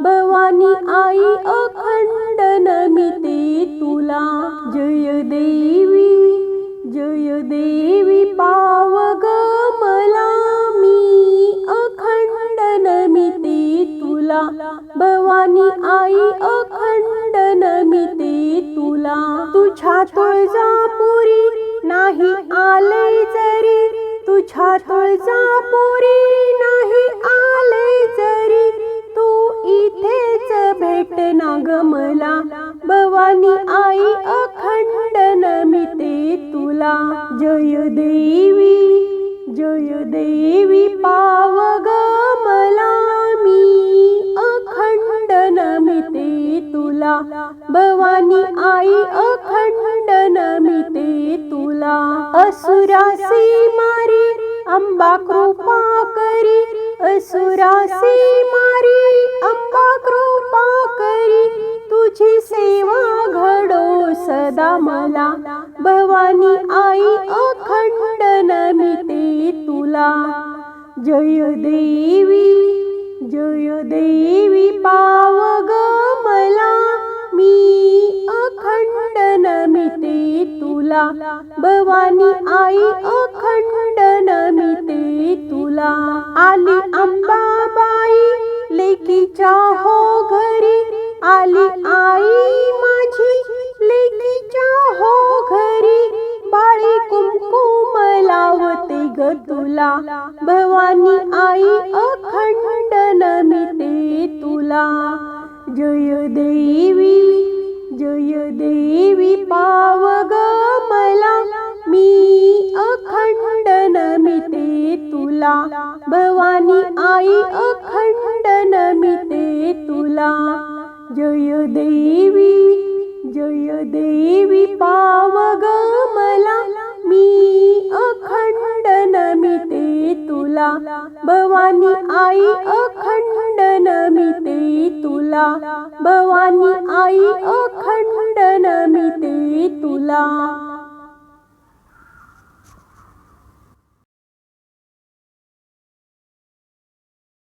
भवानी आई अखंड नमिते तुला. जय देवी जय देवी पावग मला मी अखंड नमिते तुला. भवानी आई अखंड नमिते तुला. तुझ्या तुळजापुरी नाही आले जरी. तुझ्या तुळजापुरी भेट ना मला. भवानी आई अखंड नमिते तुला. जय देवी जय देवी पाव मला. मी अखंड नमिते तुला. भवानी आई अखंड नमिते तुला. असुरासी मारी अंबा कृपा करी. असुरासी मला भवानी आई अखंड नमिते तुला. जय देवी जय देवी पाव ग मला मी अखंड नमिते तुला. भवानी आई अखंड नमिते तुला. आली अंबाबाई लेकीच्या हो घरी. आली आई ते ग तुला. भवानी आई अखंड नमिते तुला. जय देवी जय देवी पावग मला. मी अखंड नमिते तुला. भवानी आई अखंड नमिते तुला. जय देवी भवानी आई अखंड नमिते तुला. भवानी आई अखंड